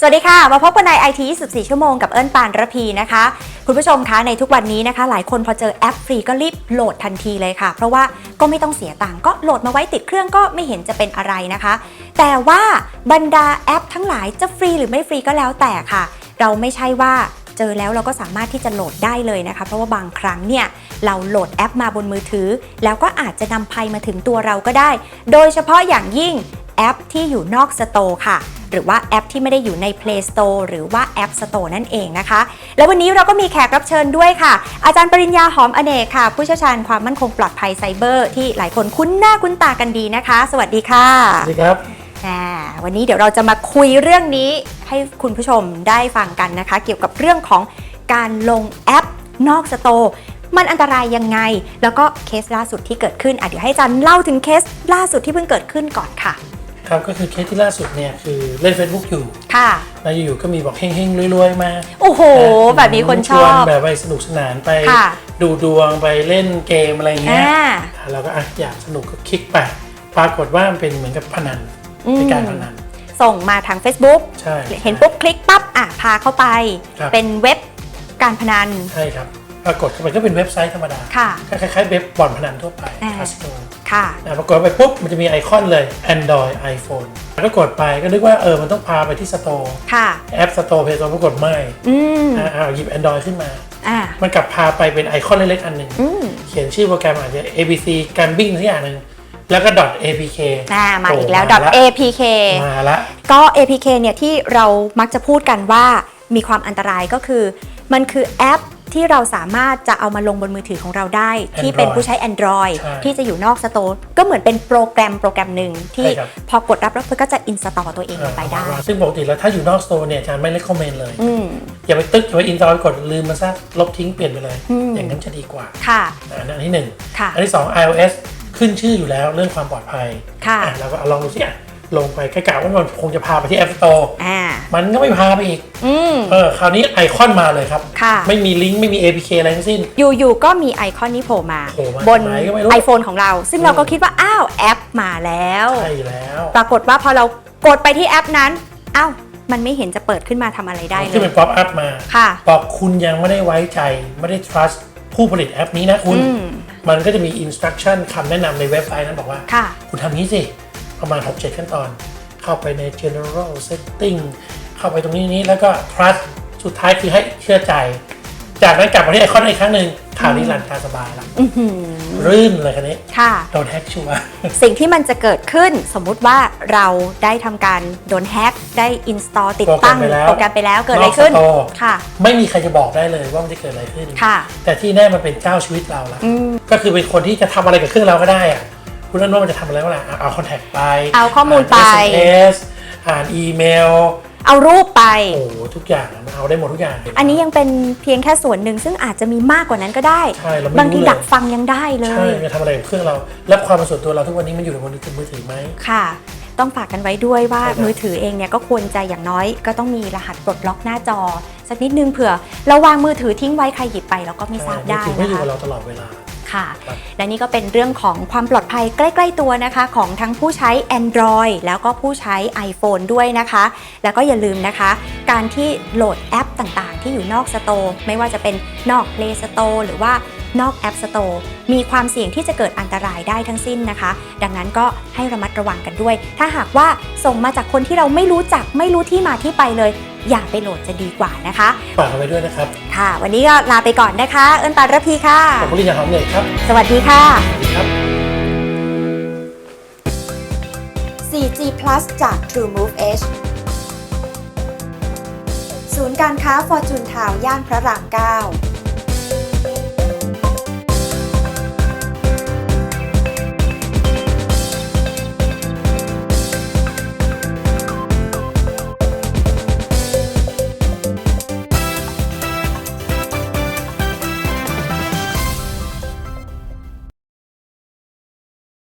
สวัสดีค่ะ มาพบกันใน IT 24 ชั่วโมงกับเอิญปานระพีนะคะ คุณผู้ชมคะในทุกวันนี้นะคะ หลายคนพอเจอแอปฟรีก็รีบโหลดทันทีเลยค่ะ เพราะว่าก็ไม่ต้องเสียตังค์ก็โหลดมาไว้ติดเครื่องก็ไม่เห็นจะเป็นอะไรนะคะ แต่ว่าบรรดาแอปทั้งหลายจะฟรีหรือไม่ฟรีก็แล้วแต่ค่ะ เราไม่ใช่ว่าเจอแล้วเราก็สามารถที่จะโหลดได้เลยนะคะ เพราะว่าบางครั้งเนี่ยเราโหลดแอปมาบนมือถือ แล้วก็อาจจะนำภัยมาถึงตัวเราก็ได้ โดยเฉพาะอย่างยิ่งแอปที่อยู่นอกสโตร์ค่ะ หรือว่าแอปที่ไม่ได้อยู่ใน Play Store หรือว่า App Store นั่นเองนะคะ แล้ววันนี้เราก็มีแขกรับเชิญด้วยค่ะ อาจารย์ปริญญาหอมอเนกค่ะ ผู้เชี่ยวชาญความมั่นคงปลอดภัยไซเบอร์ ที่หลายคนคุ้นหน้าคุ้นตากันดีนะคะ สวัสดีค่ะสวัสดีครับอ่าวันนี้เดี๋ยวเราจะมาคุยเรื่องนี้ให้คุณผู้ชมได้ฟังกันนะคะ เกี่ยวกับเรื่องของการลงแอปนอกสโตร์มันอันตรายยังไง แล้วก็เคสล่าสุดที่เกิดขึ้นอะเดี๋ยวให้อาจารย์เล่าถึงเคสล่าสุดที่เพิ่งเกิดขึ้นก่อนค่ะ ครับก็คือเคสที่ล่าสุดเนี่ยคือเล่น Facebook อยู่ค่ะ แล้วอยู่ๆก็มีบอกเฮงๆรวยๆมาโอ้โหแบบนี้คนชอวนบแบบไปสนุกสนานไปค่ะ ดูดวงไปเล่นเกมอะไรเงี้ยอ่า เราก็อะอยากสนุกก็คลิกไปปรากฏว่ามันเป็นเหมือนกับพนันอืม เป็นการพนันส่งมาทาง Facebook ใช่ เห็นปุ๊บคลิกปั๊บอะพาเข้าไป ครับ เป็นเว็บการพนัน ใช่ครับ ปรากฏเข้าไปก็เป็นเว็บไซต์ธรรมดาค่ะก็คล้ายๆเว็บบ่อนพนันทั่วไปอ่าคัสโตค่ะ นะปรากฏไปปุ๊บมันจะมีไอคอนเลย Android iPhone แล้วก็กดไปก็นึกว่าเออมันต้องพาไปที่สโตร์ค่ะ แอปสโตร์เพย์สโตร์ปรากฏไม่อืมอ่าอ่าหยิบ Android ขึ้นมา อ่า มันกลับพาไปเป็นไอคอนเล็กๆอันหนึ่งอืม เขียนชื่อโปรแกรมอาจจะ ABC Gambling สักอย่างหนึ่งแล้วก็ .apk อ่ามาอีกแล้วโมาะ .apk มาละ ก็ APK เนี่ยที่เรามักจะพูดกันว่ามีความอันตรายก็คือ มันคือแอป ที่เราสามารถจะเอามาลงบนมือถือของเราได้ ที่เป็นผู้ใช้ Android ใช่ที่จะอยู่นอกสโตร์ก็เหมือนเป็นโปรแกรมโปรแกรมหนึ่งที่ใช่ครับ พอกดรับแล้วเพื่อก็จะอินสตอลตัวเองลงไปได้อ่าซึ่งปกติแล้วถ้าอยู่นอกสโตร์เนี่ยอาจารย์ไม่เล c คอมเมนต์เลย อืม อย่าไปตึกอย่าไปอินสตอลกดลืมมันซะลบทิ้งเปลี่ยนไปเลย อืม อย่างนั้นจะดีกว่าค่ะอ่าอันที่หนึ่งค่ะ อันที่สอง iOS ขึ้นชื่ออยู่แล้วเรื่องความปลอดภัยค่ะ อ่เราก็เอาลองดูสิอะ ลงไปกะกะว่ามันคงจะพาไปที่ App Store อ่า มันก็ไม่พาไปอีก อืม เออ คราวนี้ไอคอนมาเลยครับ ค่ะ ไม่มีลิงก์ไม่มี APK อะไรทั้งสิ้น อยู่ๆก็มีไอคอนนี้โผล่มา โผล่มาบนจากไหนก็ไม่รู้ iPhone ของเรา ซึ่งเราก็คิดว่า อ้าว แอปมาแล้ว ใช่แล้วปรากฏว่าพอเรากดไปที่แอปนั้น อ้าว มันไม่เห็นจะเปิดขึ้นมาทำอะไรได้เลขึ้นยเป็นป๊อปอัพมา ค่ะ บอกคุณยังไม่ได้ไว้ใจไม่ได้ trust ผู้ผลิตแอปนี้นะคุณ อืม มันก็จะมี instruction คำแนะนำในเว็บไซต์นั้นบอกว่า ค่ะ คุณทำนี้สิ ประมาณ 6-7 ขั้นตอน เข้าไปใน general setting เข้าไปตรงนี้นี้แล้วก็ trust สุดท้ายคือให้เชื่อใจ จากนั้นกลับมาที่ไอคอนอีกครั้งหนึ่งข่าวนี้รันตามสบายละอื้อหือรื่นเลยคันนี้ค่ะโดนแฮกชัวร์สิ่งที่มันจะเกิดขึ้นสมมุติว่าเราได้ทำการโดนแฮ็กได้ install ติดตั้งโปรแกรมไปแล้วโปรแกรมไปแล้วเกิดอะไรขึ้นนอกสโตร์ค่ะ ไม่มีใครจะบอกได้เลยว่ามันจะเกิดอะไรขึ้นค่ะ แต่ที่แน่มันเป็นเจ้าชีวิตเราละอืมก็คือเป็นคนที่จะทำอะไรกับเครื่องเราก็ได้อะ คุณนั่นว่ามันจะทำอะไรก็ได้อะเอาคอนแทคไปเอาข้อมูลไปอ่าน SMS อ่านอีเมล เอารูปไป โอ้โหทุกอย่างอะมันเอาได้หมดทุกอย่าง อันนี้ยังเป็นเพียงแค่ส่วนหนึ่งซึ่งอาจจะมีมากกว่านั้นก็ได้ ใช่เราไม่บางทีรู้เลยดักฟังยังได้เลใช่ยจะทำอะไรกับเครื่องเรา และความเป็นส่วนตัวเราทุกวันนี้มันอยู่ในบนมือถือไหมค่ะต้องฝากกันไว้ด้วยว่าใช่ครับมือถือเองเนี่ยก็ควรจะอย่างน้อย ก็ต้องมีรหัสปลดล็อกหน้าจอ สักนิดนึงเผื่อ เราวางมือถือทิ้งไว้ใครหยิบไปเราก็ไม่ทราบได้มือถือไม่นะอยู่คะกับเราตลอดเวลา ค่ะครับและนี่ก็เป็นเรื่องของความปลอดภัยใกล้ ๆ ตัวนะคะ ของทั้งผู้ใช้ Android แล้วก็ผู้ใช้ iPhone ด้วยนะคะ แล้วก็อย่าลืมนะคะ การที่โหลดแอปต่างๆ ที่อยู่นอกสโตร์ไม่ว่าจะเป็นนอก Play Store หรือว่า นอก App Store มีความเสี่ยงที่จะเกิดอันตรายได้ทั้งสิ้นนะคะ ดังนั้นก็ให้ระมัดระวังกันด้วย ถ้าหากว่าส่งมาจากคนที่เราไม่รู้จักไม่รู้ที่มาที่ไปเลย อย่าไปโหลดจะดีกว่านะคะฝากเอาไว้ด้วยนะครับ ค่ะ วันนี้ก็ลาไปก่อนนะคะ เอิญปานระพีค่ะขอบคุณลินยาหอมเนยครับ สวัสดีค่ะสวัสดีครับ 4G Plus จาก True Move Edge ศูนย์การค้า Fortune Town ย่านพระราม 9